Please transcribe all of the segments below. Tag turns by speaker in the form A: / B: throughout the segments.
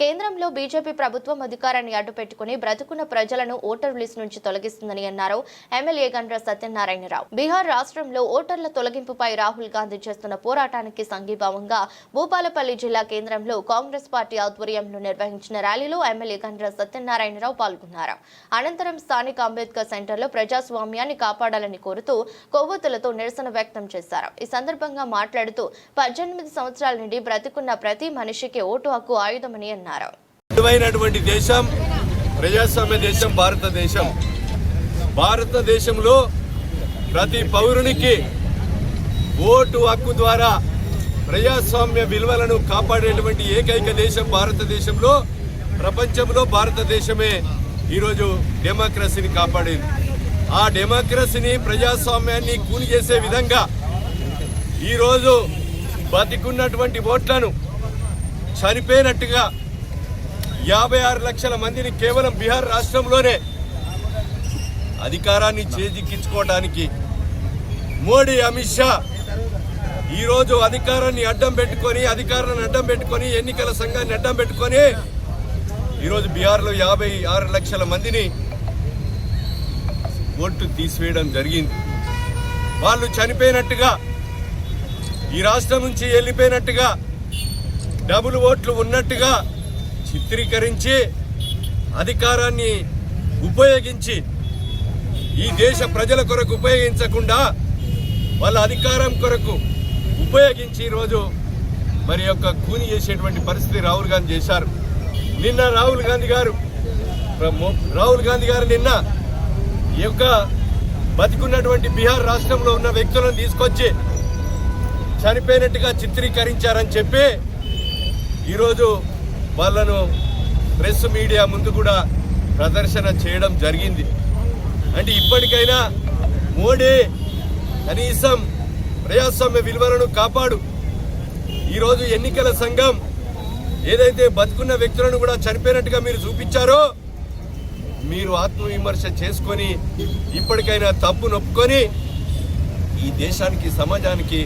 A: కేంద్రంలో బీజేపీ ప్రభుత్వం అధికారాన్ని అడ్డుపెట్టుకుని బ్రతుకున్న ప్రజలను ఓటర్ లిస్ట్ నుంచి తొలగిస్తుందని అన్నారు ఎమ్మెల్యే గండ్ర సత్యనారాయణరావు. బీహార్ రాష్ట్రంలో ఓటర్ల తొలగింపుపై రాహుల్ గాంధీ చేస్తున్న పోరాటానికి సంఘీభావంగా భూపాలపల్లి జిల్లా కేంద్రంలో కాంగ్రెస్ పార్టీ ఆధ్వర్యంలో నిర్వహించిన ర్యాలీలో ఎమ్మెల్యే గండ్ర సత్యనారాయణరావు పాల్గొన్నారు. అనంతరం స్థానిక అంబేద్కర్ సెంటర్లో ప్రజాస్వామ్యాన్ని కాపాడాలని కోరుతూ కొవ్వొత్తులతో నిరసన వ్యక్తం చేశారు. ఈ సందర్భంగా మాట్లాడుతూ పద్దెనిమిది సంవత్సరాల నుండి బ్రతుకున్న ప్రతి మనిషికి ఓటు హక్కు ఆయుధమని అన్నారు.
B: విలువైనటువంటి దేశం ప్రజాస్వామ్య దేశం భారతదేశం. భారతదేశంలో ప్రతి పౌరునికి ఓటు హక్కు ద్వారా ప్రజాస్వామ్య విలువలను కాపాడేటువంటి ఏకైక దేశం భారతదేశంలో ప్రపంచంలో భారతదేశమే ఈరోజు డెమోక్రసీని కాపాడేది. ఆ డెమోక్రసీని ప్రజాస్వామ్యాన్ని కూలి చేసే విధంగా ఈరోజు బతికున్నటువంటి ఓట్లను చనిపోయినట్టుగా యాభై ఆరు లక్షల మందిని కేవలం బీహార్ రాష్ట్రంలోనే అధికారాన్ని చేజిక్కించుకోవడానికి మోడీ అమిత్ షా ఈరోజు అధికారాన్ని అడ్డం పెట్టుకొని అధికారాన్ని అడ్డం పెట్టుకొని ఎన్నికల సంఘాన్ని అడ్డం పెట్టుకొని ఈరోజు బీహార్లో యాభై ఆరు లక్షల మందిని ఓట్లు తీసివేయడం జరిగింది. వాళ్ళు చనిపోయినట్టుగా ఈ రాష్ట్రం నుంచి వెళ్ళిపోయినట్టుగా డబుల్ ఓట్లు ఉన్నట్టుగా చిత్రీకరించి అధికారాన్ని ఉపయోగించి ఈ దేశ ప్రజల కొరకు ఉపయోగించకుండా వాళ్ళ అధికారం కొరకు ఉపయోగించి ఈరోజు మరి యొక్క కూని చేసేటువంటి పరిస్థితి రాహుల్ గాంధీ చేశారు. నిన్న రాహుల్ గాంధీ గారు రాహుల్ గాంధీ గారు నిన్న ఈ యొక్క బతికున్నటువంటి బీహార్ రాష్ట్రంలో ఉన్న వ్యక్తులను తీసుకొచ్చి చనిపోయినట్టుగా చిత్రీకరించారని చెప్పి ఈరోజు వాళ్ళను ప్రెస్ మీడియా ముందు కూడా ప్రదర్శన చేయడం జరిగింది. అంటే ఇప్పటికైనా మోడీ కనీసం ప్రజాస్వామ్య విలువలను కాపాడు. ఈరోజు ఎన్నికల సంఘం ఏదైతే బతుకున్న వ్యక్తులను కూడా చనిపోయినట్టుగా మీరు చూపించారో మీరు ఆత్మవిమర్శ చేసుకొని ఇప్పటికైనా తప్పు నొప్పుకొని ఈ దేశానికి సమాజానికి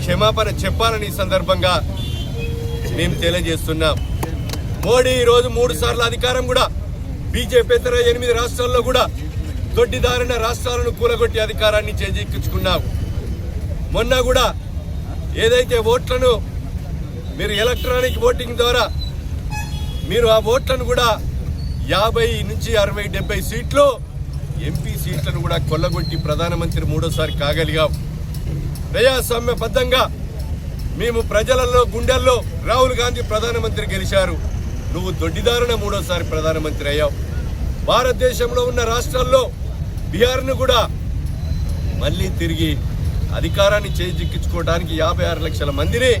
B: క్షమాపణ చెప్పాలని ఈ సందర్భంగా మేము తెలియజేస్తున్నాం. మోడీ ఈరోజు మూడు సార్లు అధికారం కూడా బీజేపీ ఇతర ఎనిమిది రాష్ట్రాల్లో కూడా దొడ్డిదారిన రాష్ట్రాలను కూలగొట్టి అధికారాన్ని చేజిక్కించుకున్నావు. మొన్న కూడా ఏదైతే ఓట్లను మీరు ఎలక్ట్రానిక్ ఓటింగ్ ద్వారా మీరు ఆ ఓట్లను కూడా యాభై నుంచి అరవై డెబ్బై సీట్లు ఎంపీ సీట్లను కూడా కొల్లగొట్టి ప్రధానమంత్రి మూడోసారి కాగలిగాం ప్రజాస్వామ్యబద్ధంగా మేము ప్రజలలో గుండెల్లో రాహుల్ గాంధీ ప్రధానమంత్రి గెలిచారు. నువ్వు దొడ్డిదారున మూడోసారి ప్రధానమంత్రి అయ్యావు. భారతదేశంలో ఉన్న రాష్ట్రాల్లో బీహార్ను కూడా మళ్ళీ తిరిగి అధికారాన్ని చేజిక్కించుకోవడానికి యాభై ఆరు లక్షల మందిని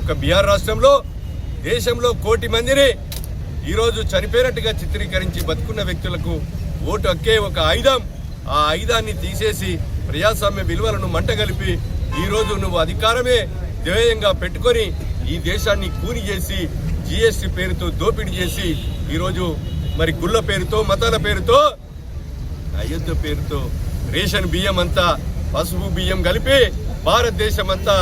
B: ఒక బీహార్ రాష్ట్రంలో దేశంలో కోటి మందిని ఈరోజు చనిపోయినట్టుగా చిత్రీకరించి బతుకున్న వ్యక్తులకు ఓటు హక్కే ఒక ఆయుధం. ఆ ఆయుధాన్ని తీసేసి ప్రజాస్వామ్య విలువలను మంటగలిపి ఈరోజు నువ్వు అధికారమే ధ్యేయంగా పెట్టుకొని ఈ దేశాన్ని కూని చేసి జిఎస్టి పేరుతో దోపిడీ చేసి ఈరోజు మరి గుళ్ళ పేరుతో మతాల పేరుతో అయోధ్య పేరుతో రేషన్ బియ్యం అంతా పసుపు బియ్యం కలిపి భారతదేశం అంతా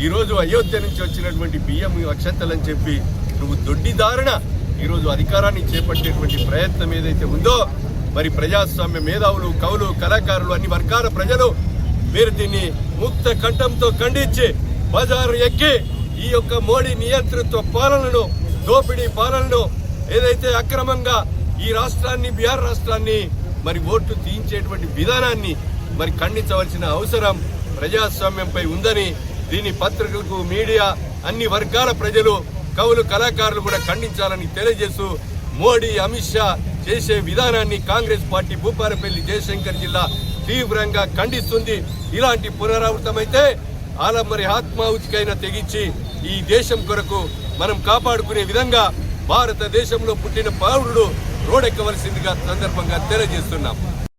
B: ఈరోజు అయోధ్య నుంచి వచ్చినటువంటి బియ్యం అక్షంతలని చెప్పి నువ్వు దొడ్డిదారుణ ఈరోజు అధికారాన్ని చేపట్టేటువంటి ప్రయత్నం ఏదైతే ఉందో మరి ప్రజాస్వామ్య మేధావులు కవులు కళాకారులు అన్ని వర్గాల ప్రజలు మీరు దీన్ని ముక్త కంఠంతో ఖండించి బజారు ఎక్కి ఈ యొక్క మోడీ నియంతృత్వ పాలనను దోపిడీ పాలనలో ఏదైతే అక్రమంగా ఈ రాష్ట్రాన్ని బీహార్ రాష్ట్రాన్ని మరి ఓట్లు తీయించేటువంటి విధానాన్ని మరి ఖండించవలసిన అవసరం ప్రజాస్వామ్యంపై ఉందని దీని పత్రికలకు మీడియా అన్ని వర్గాల ప్రజలు కవులు కళాకారులు కూడా ఖండించాలని తెలియజేస్తూ మోడీ అమిత్ షా చేసే విధానాన్ని కాంగ్రెస్ పార్టీ భూపాలపల్లి జయశంకర్ జిల్లా తీవ్రంగా ఖండిస్తుంది. ఇలాంటి పునరావృతమైతే ఆలంబరి ఆత్మాహుతికైనా తెగించి ఈ దేశం కొరకు మనం కాపాడుకునే విధంగా భారతదేశంలో పుట్టిన పౌరుడు రోడెక్కవలసిందిగా సందర్భంగా తెలియజేస్తున్నాం.